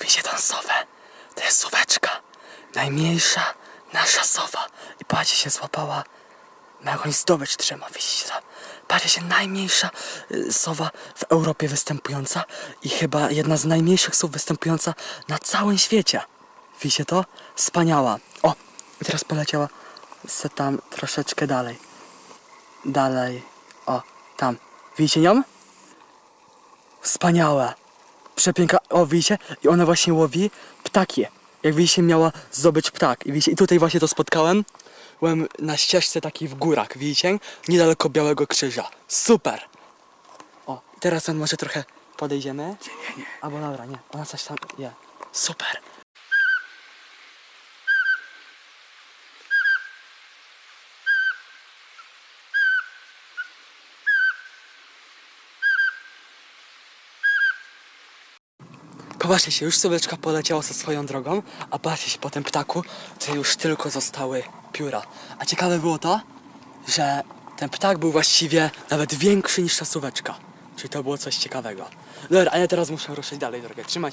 Widzicie tą sowę? To jest sóweczka. Najmniejsza nasza sowa. I patrzcie się złapała ma jakąś zdobycz trzyma, widzicie to? Patrzcie się, najmniejsza y, sowa w Europie występująca i chyba jedna z najmniejszych sów występująca na całym świecie. Widzicie to? Wspaniała. O, i teraz poleciała se tam troszeczkę dalej. Dalej. O, tam. Widzicie nią? Wspaniałe. Przepiękna. O, widzicie? I ona właśnie łowi ptaki. Jak widzicie, miała zdobyć ptak. I widzicie, i tutaj właśnie to spotkałem. Byłem na ścieżce takiej w górach, widzicie? Niedaleko Białego Krzyża. Super! O, teraz on może trochę podejdziemy. Nie, nie, nie. Albo dobra, nie. Ona coś tam je. Super! Popatrzcie się, już sóweczka poleciała ze swoją drogą, a patrzcie się po tym ptaku, to już tylko zostały pióra. A ciekawe było to, że ten ptak był właściwie nawet większy niż ta sóweczka. Czyli to było coś ciekawego. Dobra, a ja teraz muszę ruszyć dalej drogę. Trzymajcie.